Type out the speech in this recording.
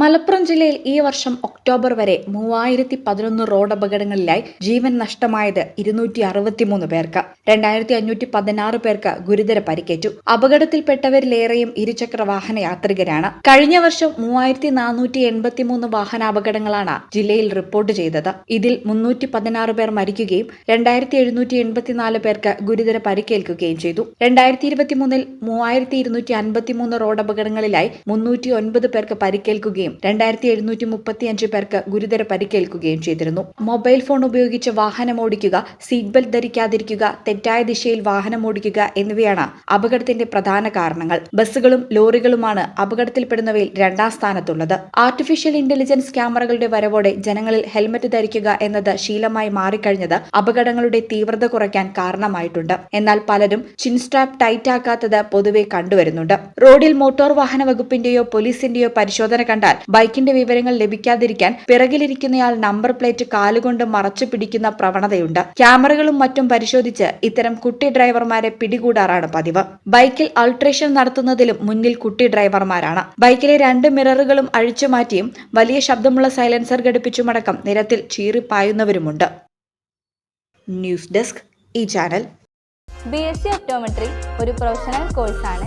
മലപ്പുറം ജില്ലയിൽ ഈ വർഷം ഒക്ടോബർ വരെ മൂവായിരത്തി പതിനൊന്ന് റോഡ് അപകടങ്ങളിലായി ജീവൻ നഷ്ടമായത് ഇരുന്നൂറ്റി അറുപത്തിമൂന്ന് പേർക്ക്. രണ്ടായിരത്തി അഞ്ഞൂറ്റി പതിനാറ് പേർക്ക് ഗുരുതര പരിക്കേറ്റു. അപകടത്തിൽപ്പെട്ടവരിലേറെയും ഇരുചക്ര വാഹന യാത്രികരാണ്. കഴിഞ്ഞ വർഷം മൂവായിരത്തി നാനൂറ്റി എൺപത്തിമൂന്ന് വാഹനാപകടങ്ങളാണ് ജില്ലയിൽ റിപ്പോർട്ട് ചെയ്തത്. ഇതിൽ മുന്നൂറ്റി പതിനാറ് പേർ മരിക്കുകയും രണ്ടായിരത്തി എഴുന്നൂറ്റി എൺപത്തിനാല് പേർക്ക് ഗുരുതര പരിക്കേൽക്കുകയും ചെയ്തു. രണ്ടായിരത്തി ഇരുപത്തിമൂന്നിൽ മൂവായിരത്തി ഇരുന്നൂറ്റി അൻപത്തിമൂന്ന് റോഡ് അപകടങ്ങളിലായി മുന്നൂറ്റി ഒൻപത് പേർക്ക് പരിക്കേൽക്കുകയും രണ്ടായിരത്തി എഴുന്നൂറ്റി മുപ്പത്തിയഞ്ച് പേർക്ക് ഗുരുതര പരിക്കേൽക്കുകയും ചെയ്തിരുന്നു. മൊബൈൽ ഫോൺ ഉപയോഗിച്ച് വാഹനം ഓടിക്കുക സീറ്റ് ബെൽറ്റ് ധരിക്കാതിരിക്കുക തെറ്റായ ദിശയിൽ വാഹനം ഓടിക്കുക എന്നിവയാണ് അപകടത്തിന്റെ പ്രധാന കാരണങ്ങൾ. ബസ്സുകളും ലോറികളുമാണ് അപകടത്തിൽപ്പെടുന്നവയിൽ രണ്ടാം സ്ഥാനത്തുള്ളത്. ആർട്ടിഫിഷ്യൽ ഇന്റലിജൻസ് ക്യാമറകളുടെ വരവോടെ ജനങ്ങളിൽ ഹെൽമറ്റ് ധരിക്കുക എന്നത് ശീലമായി മാറിക്കഴിഞ്ഞത് അപകടങ്ങളുടെ തീവ്രത കുറയ്ക്കാൻ കാരണമായിട്ടുണ്ട്. എന്നാൽ പലരും ചിൻസ്ട്രാപ്പ് ടൈറ്റ് ആക്കാത്തത് പൊതുവെ കണ്ടുവരുന്നുണ്ട്. റോഡിൽ മോട്ടോർ വാഹന വകുപ്പിന്റെയോ പോലീസിന്റെയോ പരിശോധന കണ്ടാൽ ബൈക്കിന്റെ വിവരങ്ങൾ ലഭിക്കാതിരിക്കാൻ പിറകിലിരിക്കുന്നയാൾ നമ്പർ പ്ലേറ്റ് കാലുകൊണ്ട് മറച്ചു പിടിക്കുന്ന പ്രവണതയുണ്ട്. ക്യാമറകളും മറ്റും പരിശോധിച്ച് ഇത്തരം കുട്ടി ഡ്രൈവർമാരെ പിടികൂടാറാണ് പതിവ്. ബൈക്കിൽ അൾട്രേഷൻ നടത്തുന്നതിലും മുന്നിൽ കുട്ടി ഡ്രൈവർമാരാണ്. ബൈക്കിലെ രണ്ട് മിററുകളും അഴിച്ചുമാറ്റിയും വലിയ ശബ്ദമുള്ള സൈലൻസർ ഘടിപ്പിച്ചുമടക്കം നിരത്തിൽ ചീറിപ്പായുന്നവരുമുണ്ട് ന്യൂസ് ഡെസ്ക് ഈ channel. B S C optometry ഒരു പ്രൊഫഷണൽ കോഴ്സാണ്.